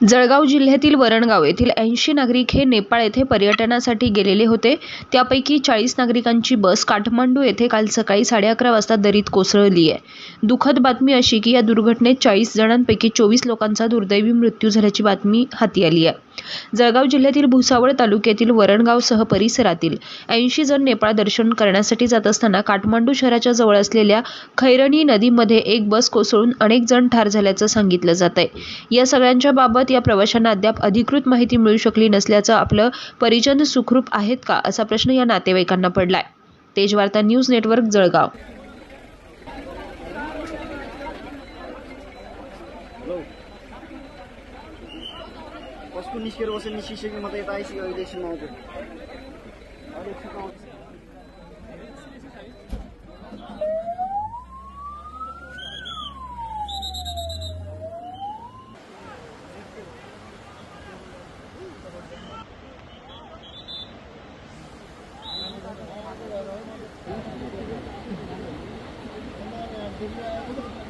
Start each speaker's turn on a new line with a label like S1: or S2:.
S1: जळगाव जिल्ह्यातील वरणगाव येथील ऐंशी नागरिक हे नेपाळ येथे पर्यटनासाठी गेलेले होते. त्यापैकी चाळीस नागरिकांची बस काठमांडू येथे काल सकाळी साडे अकरा वाजता दरीत कोसळली आहे. दुःखद बातमी अशी की या दुर्घटनेत चाळीस जणांपैकी चोवीस लोकांचा दुर्दैवी मृत्यू झाल्याची बातमी हाती आली आहे. जळगाव जिल्ह्यातील भुसावळ तालुक्यातील वरणगावसह परिसरातील ऐंशी जण नेपाळ दर्शन करण्यासाठी जात असताना काठमांडू शहराच्या जवळ असलेल्या खैरणी नदीमध्ये एक बस कोसळून अनेक जण ठार झाल्याचं सांगितलं जात आहे या सगळ्यांच्या बाबत या प्रवाशांना अद्याप अधिकृत माहिती मिळू शकली नसल्याचं आपलं परिजन सुखरूप आहेत का असा प्रश्न या नातेवाईकांना पडलाय. Tejvarta news network Jalgaon.
S2: Hello. कसको निस्केर कसैले निस्किसक्यो म त यता आइसक्यो अहिलेसम्म आउँछु Thank you.